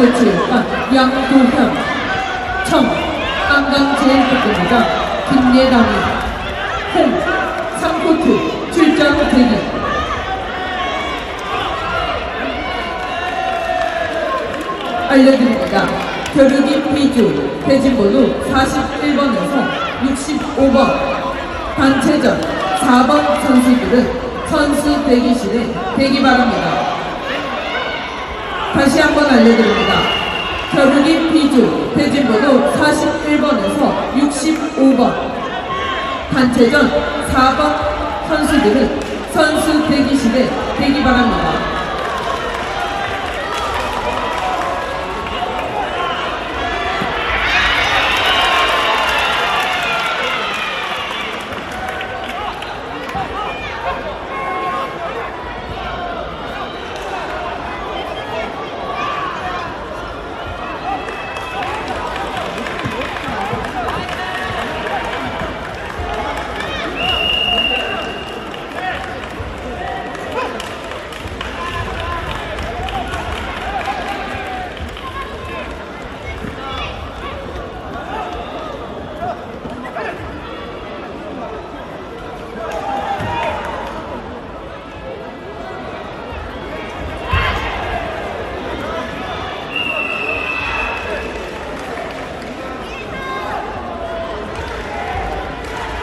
태권도체육관 양도현. 청 한강제일특근부장 김예담이. 홍. 3코트. 출전 대기. 알려드립니다. 겨루기 B조 대진번호 41번에서 65번. 단체전 4번 선수들은 선수 대기실에 대기 바랍니다. 다시 한번 알려드립니다. 겨루기 B조 대진번호 41번에서 65번 단체전 4번 선수들은 선수 대기실에 대기 바랍니다.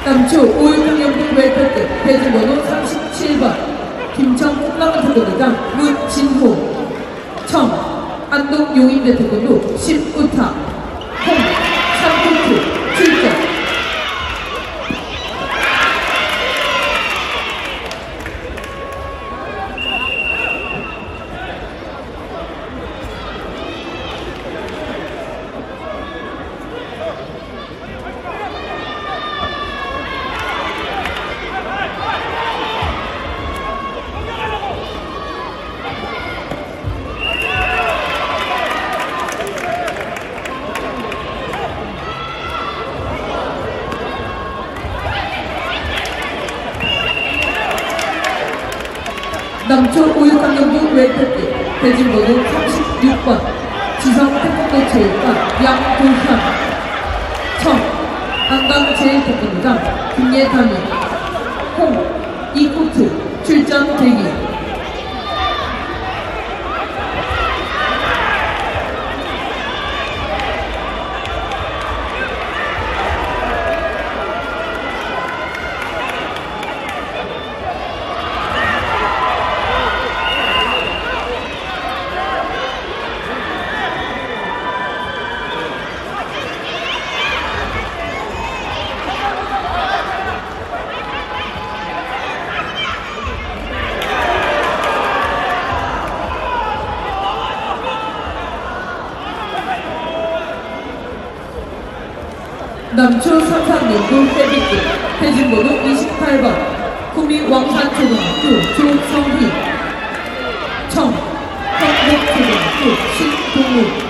남초 5.16연봉 웰터급 대진번호 37번. 김청 홈런트대장 문진호. 청 안동 용인대 태권도 19타 홍 3코트 출전 남초 5.16연봉 웰터급 대진번호 36번 지성 태권도 체육관 양도현. 청 안강 제일태권도장 김예담이. 홍 2코트 출전 대기 남초 332구 해빛길 대진고도 28번 구미 왕산초등학교 조성희 청 성북초등학교 신동우.